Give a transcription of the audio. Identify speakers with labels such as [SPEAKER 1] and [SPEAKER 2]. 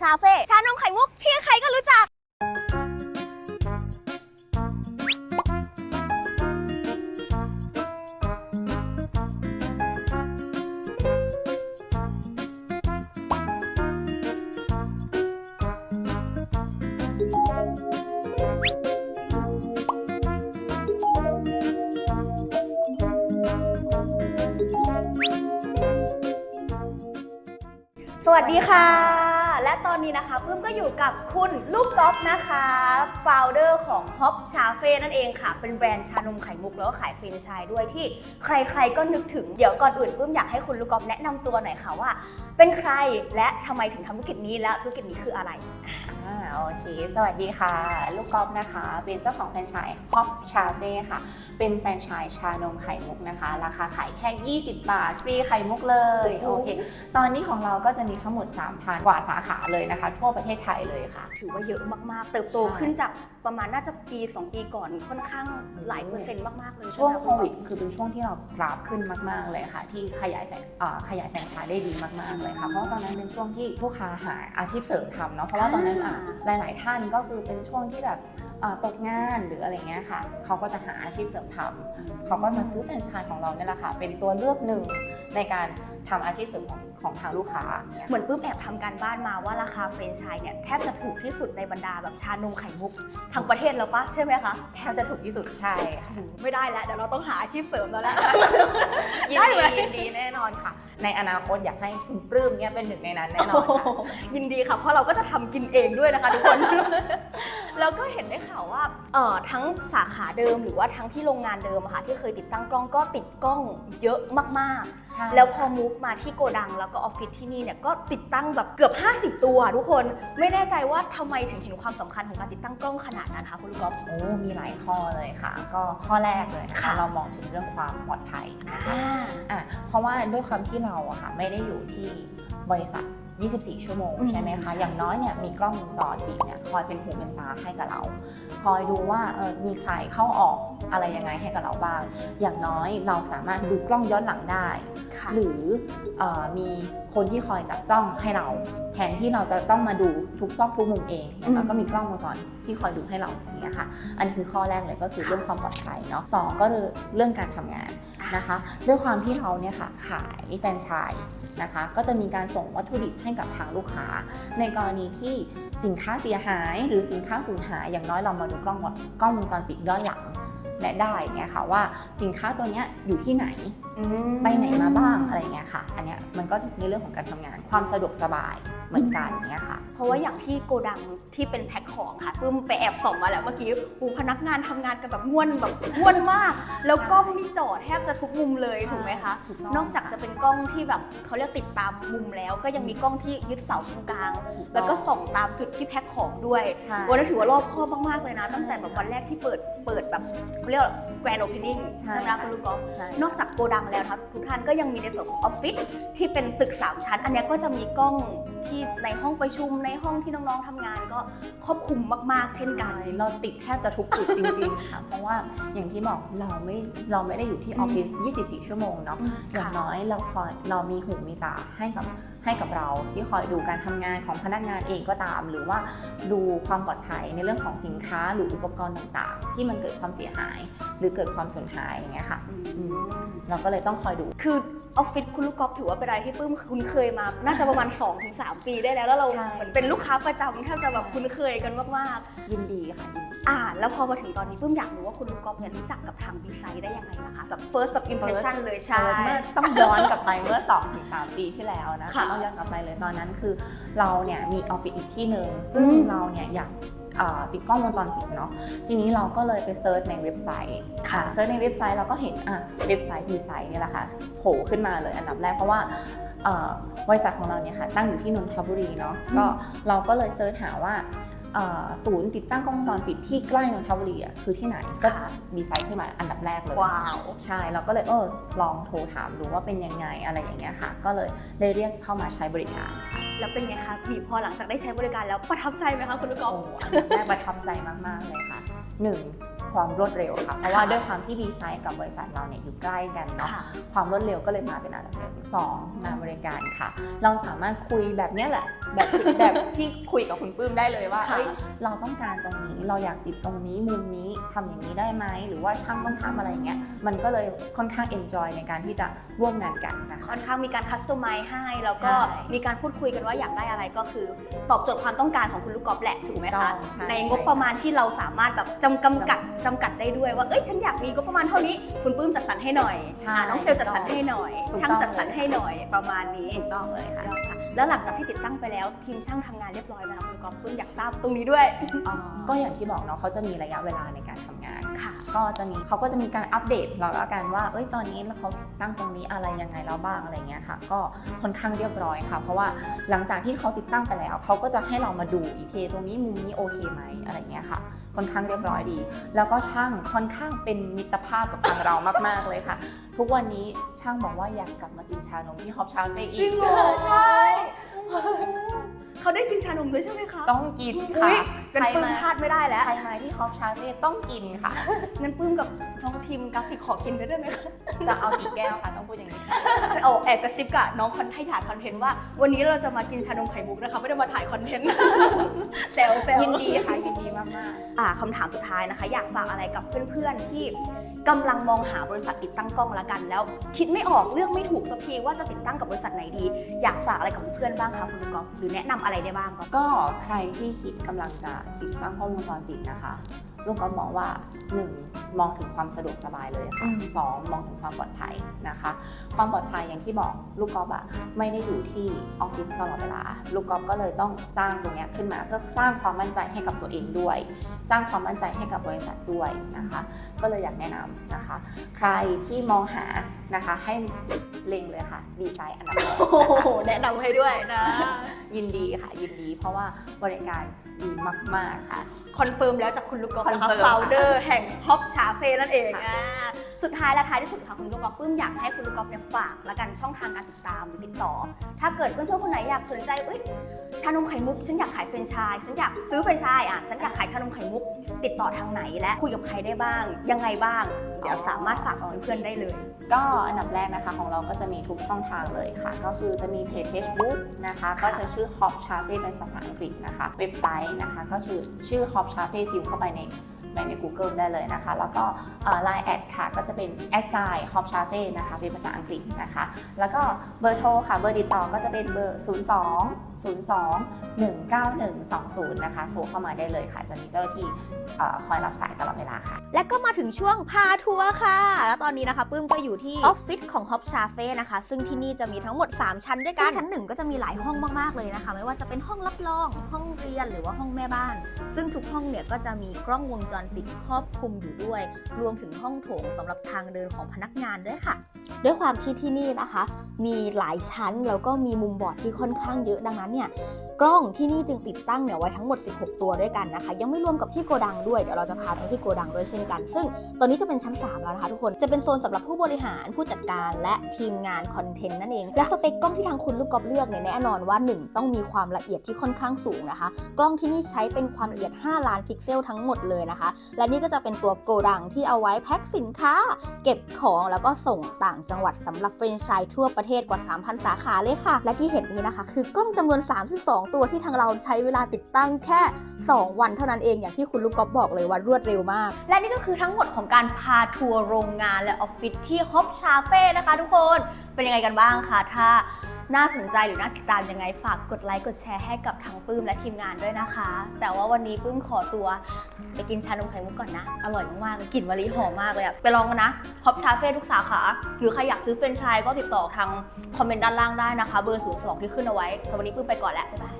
[SPEAKER 1] ชาเฟ่ ชานมไข่มุกที่ใครก็รู้จัก สวัสดีค่ะ นะคะ้มก็อยู่กับคุณลูกก๊อฟนะคะฟาวเดอร์ของ Hop ชาเฟ่นั่นเองค่ะ เป็นแบรนด์ชานมไข่มุกแล้วก็ขายเฟรนไชส์ด้วยที่ใครๆก็นึกถึง เดี๋ยวก่อนอื่นปื้มอยากให้คุณลูกก๊อฟแนะนำตัวหน่อยค่ะว่า เป็นใครและทำไมถึงทำธุรกิจนี้และธุรกิจนี้คืออะไร
[SPEAKER 2] โอเค สวัสดีค่ะ ลูกกอล์ฟนะคะ เป็นเจ้าของแฟรนไชส์ฮอปชาเฟ่ค่ะ เป็นแฟรนไชส์ชานมไข่มุกนะคะ ราคาขายแค่ 20 บาท ฟรีไข่มุกเลย
[SPEAKER 1] โอ
[SPEAKER 2] เค ตอนนี้ของเราก็จะมีทั้งหมด 3,000 กว่าสาขาเลยนะคะ ทั่วประเทศไทยเลยค่ะ
[SPEAKER 1] ถือว่าเยอะมากๆ เติบโต
[SPEAKER 2] ใช่
[SPEAKER 1] ขึ้นจากประมาณน่าจะปี 2 ปีก่อนค่อนข้างหลายเปอร์เซ็นต์มากๆเลย
[SPEAKER 2] ช่วง
[SPEAKER 1] ใไหมะ
[SPEAKER 2] โควิดคือเป็นช่วงที่เรากราฟขึ้นมาก ๆ เลยค่ะ ที่ขยายแฟรนอ่าขยายแฟรนไชส์ได้ดีมากๆเลยค่ะ เพราะว่าตอนนั้นเป็นช่วงที่ลูกค้าหาอาชีพเสริมทำเนาะเพราะว่าตอนนั้นอะหลาย ๆ ท่านก็คือเป็นช่วงที่แบบอ่าตกงานหรืออะไรเงี้ยค่ะเขาก็จะหาอาชีพเสริมทำเขาก็มาซื้อแฟรนไชส์ของเราเนี่ยแหละค่ะเป็นตัวเลือกหนึ่งในการ ทำอาชีพเสริมของของทางลูกค้าเนี่ย
[SPEAKER 1] เหมือนปื้มแอบทำการบ้านมาว่าราคาเฟรนไชส์เนี่ยแทบจะถูกที่สุดในบรรดาแบบชานมไข่มุกทั้งประเทศแล้วปะใช่ไหมคะ
[SPEAKER 2] แทบจะถูกที่สุดใช่ค่ะ
[SPEAKER 1] ไม่ได้แล้วเดี๋ยวเราต้องหาอาชีพเสริมแล้วแหละ
[SPEAKER 2] ยิน
[SPEAKER 1] ได้ไหม
[SPEAKER 2] ดียินดีแน่นอนค่ะ ในอนาคตอยากให้คุณปลื้มเนี่ยเป็นหนึ่งในนั้นแน่นอนค่ะ
[SPEAKER 1] ยินดีค่ะเพราะเราก็จะทำกินเองด้วยนะคะทุกคน แล้วก็เห็นได้ข่าวว่าเอ่อทั้งสาขาเดิมหรือว่าทั้งที่โรงงานเดิมอะค่ะที่เคยติดตั้งกล้องก็ติดกล้องเยอะมากๆ
[SPEAKER 2] ใช่
[SPEAKER 1] แล้วพอ move มาที่โกดังแล้วก็ออฟฟิศที่นี่เนี่ยก็ติดตั้งแบบเกือบ 50 ตัวทุกคนไม่แน่ใจว่าทำไมถึงเห็นความสำคัญของการติดตั้งกล้องขนาดนั้นคะคุณลูกกอล์ฟ
[SPEAKER 2] โอ้มีหลายข้อเลยค่ะ ก็ข้อแรกเลยนะคะ
[SPEAKER 1] ค่ะ
[SPEAKER 2] เรามองถึงเรื่องความปลอดภัยนะคะ
[SPEAKER 1] อ่า
[SPEAKER 2] อะเพราะว่าด้วยความที่เราอะค่ะไม่ได้อยู่ที่บริษัท 24 ชั่วโมง
[SPEAKER 1] อืม
[SPEAKER 2] ใช่ไหมคะ อย่างน้อยเนี่ยมีกล้องวงจรปิดเนี่ยคอยเป็นหูเป็นตาให้กับเรา คอยดูว่าเออมีใครเข้าออกอะไรยังไงให้กับเราบ้าง อย่างน้อยเราสามารถดูกล้องย้อนหลังได้
[SPEAKER 1] ค่ะ
[SPEAKER 2] หรือเออมีคนที่คอยจับจ้องให้เราแทนที่เราจะต้องมาดูทุกซอกทุกมุมเอง
[SPEAKER 1] อืม
[SPEAKER 2] แล้วก็มีกล้องวงจรที่คอยดูให้เราอย่างเงี้ยค่ะ อันคือข้อแรกเลยก็คือ
[SPEAKER 1] ค่ะ
[SPEAKER 2] เรื่องความปลอดภัยเนาะสองก็คือเรื่องการทำงาน นะคะ ด้วยความที่เราเนี่ยค่ะขายแฟรนไชส์นะคะ ก็จะมีการส่งวัตถุดิบให้กับทางลูกค้า ในกรณีที่สินค้าเสียหายหรือสินค้าสูญหายอย่างน้อยเรามาดูกล้องวงกล้องวงจรปิดย้อนหลังและได้เนี่ยค่ะว่าสินค้าตัวเนี้ยอยู่ที่ไหน
[SPEAKER 1] อืม
[SPEAKER 2] ไปไหนมาบ้างอะไรเงี้ยค่ะ อันเนี้ยมันก็ในเรื่องของการทำงานความสะดวกสบาย เหมือนกันเนี้ยค่ะ
[SPEAKER 1] เพราะว่าอย่างที่โกดังที่เป็นแพ็คของค่ะปึ้มไปแอบส่องมาแล้วเมื่อกี้ปูพนักงานทำงานกันแบบง่วนแบบง่วนมาก แล้วกล้องนี่จอดแทบจะทุกมุมเลยถูกไหมคะ
[SPEAKER 2] ถูกต้อง
[SPEAKER 1] นอกจากจะเป็นกล้องที่แบบเขาเรียกติดตามมุมแล้ว ก็ยังมีกล้องที่ยึดเสาตรงกลาง แล้วก็ส่องตามจุดที่แพ็คของด้วย
[SPEAKER 2] ใช่
[SPEAKER 1] วันนั้นถือว่ารอบคอบมากๆเลยนะ ตั้งแต่แบบวันแรกที่เปิดเปิดแบบเขาเรียกแกรนด์โอเพนนิ่ง
[SPEAKER 2] ใช่
[SPEAKER 1] ใช่ไหมคะคุณลูกกอล์ฟ
[SPEAKER 2] ใช่
[SPEAKER 1] นอกจากโกดังแล้วนะครับทุกท่านก็ยังมีในส่วนของออฟฟิศที่เป็นตึก 3 ชั้น อันเนี้ยก็จะมีกล้อง ที่ในห้องประชุมในห้องที่น้องๆทำงานก็ครอบคลุมมากๆ เช่นกัน
[SPEAKER 2] เราติดแทบจะทุกจุดจริงๆค่ะเพราะว่าอย่างที่บอกเราไม่เราไม่ได้อยู่ที่ออฟฟิศ24 ชั่วโมงเนาะอย่างน้อยเราคอยเรามีหูมีตาให้กับ ให้กับเราที่คอยดูการทำงานของพนักงานเองก็ตาม หรือว่าดูความปลอดภัยในเรื่องของสินค้าหรืออุปกรณ์ต่างๆ ที่มันเกิดความเสียหาย หรือเกิดความสูญหายอย่างเงี้ยค่ะ
[SPEAKER 1] อืม
[SPEAKER 2] เราก็เลยต้องคอยดู
[SPEAKER 1] คือออฟฟิศคุณลูกกอล์ฟถือว่าเป็นอะไรที่ปื้มคุ้นเคยมา น่าจะประมาณ 2-3 ปีได้แล้วแล้วเรา
[SPEAKER 2] ใช่
[SPEAKER 1] เหมือนเป็นลูกค้าประจำแทบจะแบบคุ้นเคยกันมาก
[SPEAKER 2] ยินดีค่ะยินดี
[SPEAKER 1] ๆ อ่าแล้วพอมาถึงตอนนี้ปื้มอยากรู้ว่าคุณลูกกอล์ฟเนี่ยรู้จักกับทางดีไซน์ได้ยังไงล่ะคะแบบ first แบบ impression เลยใช่
[SPEAKER 2] เมื่อต้องย้อนกลับไปเมื่อ2-3ถึงปีที่แล้วนะ
[SPEAKER 1] ค่ะ
[SPEAKER 2] ต้องย้อนกลับไปเลยตอนนั้นคือเราเนี่ยมีออฟฟิศอีกที่หนึ่งซึ่ง
[SPEAKER 1] อืม
[SPEAKER 2] เราเนี่ยอยากเอ่อติดกล้องวงจรปิดเนาะทีนี้เราก็เลยไปเซิร์ชในเว็บไซต์
[SPEAKER 1] ค่ะ
[SPEAKER 2] เซิร์ชในเว็บไซต์เราก็เห็นอะเว็บไซต์ดีไซน์นี่แหละค่ะโผล่ขึ้นมาเลยอันดับแรกเพราะว่าเอ่อบริษัทของเราเนี่ยค่ะตั้งอยู่ที่นนทบุรีเนาะก็เราก็เลยเซิร์ชหาว่าเอ่อ ศูนย์ติดตั้งกล้องวงจรปิดที่ใกล้นนทบุรีอะคือที่ไหนก็
[SPEAKER 1] ค่ะ
[SPEAKER 2] ดีไซน์ขึ้นมาอันดับแรกเลย
[SPEAKER 1] ว้าว
[SPEAKER 2] ใช่เราก็เลยเออลองโทรถามดูว่าเป็นยังไงอะไรอย่างเงี้ยค่ะ ก็เลยได้เรียกเข้ามาใช้บริการ
[SPEAKER 1] แล้วเป็นไงคะบีพอหลังจากได้ใช้บริการแล้วประทับใจไหมคะคุณลูกกอล์ฟ
[SPEAKER 2] โอ้อันดับแรกประทับใจมาก ๆ เลยค่ะหนึ่งความรวดเร็วค่ะเพราะว่า
[SPEAKER 1] ค่ะ
[SPEAKER 2] ด้วยความที่ดีไซน์กับบริษัทเราเนี่ยอยู่ใกล้กันเนาะ
[SPEAKER 1] ค่ะ
[SPEAKER 2] ความรวดเร็วก็เลยมาเป็นอันดับหนึ่งสองงานบริการค่ะ เราสามารถคุยแบบเนี้ยแหละ แบบแบบที่คุยกับคุณปื้มได้เลยว่า
[SPEAKER 1] ค่ะ
[SPEAKER 2] เอ้ยเราต้องการตรงนี้เราอยากติดตรงนี้มุมนี้ทำอย่างนี้ได้ไหมหรือว่าช่างต้องทำอะไรอย่างเงี้ยมันก็เลยค่อนข้างเอนจอยในการที่จะร่วมงานกันนะคะ
[SPEAKER 1] ค่อนข้างมีการคัสตอมไมซ์ให้ แล้วก็
[SPEAKER 2] ใช่
[SPEAKER 1] มีการพูดคุยกันว่าอยากได้อะไรก็คือ ตอบโจทย์ความต้องการของคุณลูกกอล์ฟแหละถูกไหม
[SPEAKER 2] ต้
[SPEAKER 1] คะ
[SPEAKER 2] องใช่
[SPEAKER 1] ในงบประมาณที่เราสามารถแบบจำกำกัดจำกัดได้ด้วยว่าเอ้ยฉันอยากมีงบประมาณเท่านี้คุณปื้มจัดสรรให้หน่อย
[SPEAKER 2] ใช่
[SPEAKER 1] อ่าน้องเซลลจัดสรรให้หน่อย
[SPEAKER 2] ถูกต้อง
[SPEAKER 1] ช่างจัดสรรให้หน่อยประมาณนี้
[SPEAKER 2] ถูกต้องเลยค่ะ
[SPEAKER 1] แล้วหลังจากที่ติดตั้งไปแล้วทีมช่างทำงานเรียบร้อยไหมคะคุณลูกกอล์ฟปื้มอยากทราบตรงนี้ด้วย
[SPEAKER 2] ก็อย่างที่บอกเนาะเขาจะมีระยะเวลาในการทำงาน
[SPEAKER 1] ค่ะ
[SPEAKER 2] ก็จะมีเขาก็จะมีการอัปเดตเราแล้วกันว่า เอ้ยตอนนี้เขาตั้งตรงนี้อะไรยังไงแล้วบ้างอะไรเงี้ยค่ะ ก็ค่อนข้างเรียบร้อยค่ะ เพราะว่าหลังจากที่เขาติดตั้งไปแล้ว เขาก็จะให้เรามาดูอีกทีตรงนี้มุมนี้โอเคไหมอะไรเงี้ยค่ะ ค่อนข้างเรียบร้อยดี แล้วก็ช่างค่อนข้างเป็นมิตรภาพกับทางเรามากๆเลยค่ะ ทุกวันนี้ช่างบอกว่าอยากกลับมากินชานมที่ฮอปชาเฟ่อี
[SPEAKER 1] จริ
[SPEAKER 2] ก
[SPEAKER 1] งเหรอใช่ เขาได้กินชานมด้วยใช่ไหมคะ
[SPEAKER 2] ต้องกิน
[SPEAKER 1] อุ๊
[SPEAKER 2] ค่ะ
[SPEAKER 1] ยเป็นปื้มพลาดไม่ได้แล้ว
[SPEAKER 2] ใครมาที่ฮอปชาเฟ่ต้องกินค่ะ
[SPEAKER 1] งั้นปื้มกับท้องทีมกราฟิกขอกินด้วยได้ไหมคะ
[SPEAKER 2] จะเอากี่แก้วคะต้องพูดอย่างนี้
[SPEAKER 1] เอาแอบกระซิบกับน้องคอนให้ถ่ายคอนเทนต์ว่า วันนี้เราจะมากินชานมไข่มุกนะคะ ไม่ได้มาถ่ายคอนเทนต์แซวแซว
[SPEAKER 2] ยินดีค่ะยินดีมาก
[SPEAKER 1] อ่าคำถามสุดท้ายนะคะ อยากฝากอะไรกับเพื่อนๆที่ กำลังมองหาบริษัทติดตั้งกล้องละกันแล้ว คิดไม่ออกเลือกไม่ถูกสักทีว่าจะติดตั้งกับบริษัทไหนดี อยากฝากอะไรกับเพื่อนบ้างคะคุณกอล์ฟหรือแนะนำอะไรได้บ้าง
[SPEAKER 2] ก็ใครที่คิดกำลังจะติดตั้งกล้องวงจรปิดนะคะ ลุงก็มองว่า 1. มองถึงความสะดวกสบายเลยค่ะ
[SPEAKER 1] อืม
[SPEAKER 2] สองมองถึงความปลอดภัยนะคะ ความปลอดภัยอย่างที่บอกลูกกอล์ฟอะไม่ได้อยู่ที่ออฟฟิศตลอดเวลา ลูกกอล์ฟก็เลยต้องสร้างตรงเนี้ยขึ้นมาเพื่อสร้างความมั่นใจให้กับตัวเองด้วย สร้างความมั่นใจให้กับบริษัทด้วยนะคะ ก็เลยอยากแนะนำนะคะ ใครที่มองหานะคะให้เล็งเลยค่ะดีไซน์อันดับแรก
[SPEAKER 1] โอ้
[SPEAKER 2] นะคะ
[SPEAKER 1] โหแนะนำให้ด้วยนะ
[SPEAKER 2] ยินดีค่ะยินดี เพราะว่าบริการดีมาก ๆ ค่ะ
[SPEAKER 1] คอนเฟิร์มแล้วจากคุณลูกกอล์ฟนะคะ
[SPEAKER 2] คอนเฟิร์ม
[SPEAKER 1] ฟาวเดอร์แห่งฮอปชาเฟ่นั่นเอง
[SPEAKER 2] ค่ะ
[SPEAKER 1] อ่า สุดท้ายและท้ายที่สุดค่ะคุณลูกกอล์ฟปื้มอยากให้คุณลูกกอล์ฟเนี่ยฝากและกันช่องทางการติดตามหรือติดต่อ ถ้าเกิดเพื่อนๆคนไหนอยากสนใจเอ้ยชานมไข่มุกฉันอยากขายแฟรนไชส์ฉันอยากซื้อแฟรนไชส์อะฉันอยากขายชานมไข่มุก ติดต่อทางไหนและคุยกับใครได้บ้าง ยังไงบ้าง เดี๋ยวสามารถฝากกับเพื่อนๆได้เลย
[SPEAKER 2] ก็อันดับแรกนะคะของเราก็จะมีทุกช่องทางเลยค่ะ ก็คือจะมีเพจ Facebook นะคะ ก็จะชื่อ Hop c h a f e เป็นภาษาอังกฤษนะคะ เว็บไซต์นะคะ ก็ชื่อชื่อ Hop c h a f e พิมพ์เข้าไปใน ในใน Google ได้เลยนะคะ แล้วก็ไลน์แอดค่ะ ก็จะเป็น a s i Hop c h a f e นะคะเป็นภาษาอังกฤษนะคะ แล้วก็เบอร์โทรค่ะ เบอร์ติดต่อก็จะเป็นเบอร์ 02 02 19120 นะคะ โทรเข้ามาได้เลยค่ะ จะมีเจ้าหน้าที่คอยรับสายตลอดเวลาค่ะ
[SPEAKER 1] และก็มาถึงช่วงพาทัวร์ค่ะ แล้วตอนนี้นะคะปื้มก็อยู่ที่ออฟฟิศของ Hop c h a f e นะคะ ซึ่งที่นี่จะมีทั้งหมด 3 ชั้นด้วยกันชั้นหนึ่งก็จะมีหลายห้องมากๆเลยนะคะ ไม่ว่าจะเป็นห้องรับรอง ห้องเรียนหรือว่าห้องแม่บ้าน ซึ่งทุกห้องเนี่ยก็จะมีกล้องวงจรปิดครอบคลุมอยู่ด้วย รวมถึงห้องโถงสำหรับทางเดินของพนักงานด้วยค่ะ ด้วยความที่ที่นี่นะคะ มีหลายชั้นแล้วก็มีมุมบอดที่ค่อนข้างเยอะดังนั้นเนี่ย กล้องที่นี่จึงติดตั้งเนี่ยไว้ทั้งหมด 16 ตัวด้วยกันนะคะ ยังไม่รวมกับที่โกดังด้วย เดี๋ยวเราจะพาไปที่โกดังด้วยเช่นกัน ซึ่งตอนนี้จะเป็นชั้น 3 แล้วนะคะทุกคน จะเป็นโซนสำหรับผู้บริหารผู้จัดการและทีมงานคอนเทนต์นั่นเอง และสเปคกล้องที่ทางคุณลูกกอล์ฟเลือกเนี่ยแน่นอนว่า 1 ต้องมีความละเอียดที่ค่อนข้างสูงนะคะ กล้องที่นี่ใช้เป็นความละเอียด 5 ล้านพิกเซลทั้งหมดเลยนะคะ และนี่ก็จะเป็นตัวโกดังที่เอาไว้แพ็คสินค้า เก็บของแล้วก็ส่งต่างจังหวัดสำหรับแฟรนไชส์ทั่วประเทศกว่า 3,000 สาขาเลยค่ะ และที่เห็นนี้นะคะ คือกล้องจำนวน 32ตัวที่ทางเราใช้เวลาติดตั้งแค่ 2 วันเท่านั้นเองอย่างที่คุณลูกก๊อฟบอกเลยว่ารวดเร็วมาก และนี่ก็คือทั้งหมดของการพาทัวร์โรงงานและออฟฟิศที่ฮอปชาเฟ่นะคะทุกคนเป็นยังไงกันบ้างคะถ้า น่าสนใจหรือน่าติดตามยังไงฝากกดไลค์กดแชร์ให้กับทางปื้มและทีมงานด้วยนะคะ แต่ว่าวันนี้ปื้มขอตัวไปกินชานมไข่มุกก่อนนะ อร่อยมากๆกลิ่นมะลิหอมมากเลยอะไปลองกันนะฮอปชาเฟ่ทุกสาขา หรือใครอยากซื้อเฟรนช์ชายก็ติดต่อทางคอมเมนต์ด้านล่างได้นะคะ เบอร์ศูนย์สองที่ขึ้นเอาไว้แต่วันนี้ปื้มไปก่อนแล้วบ๊ายบาย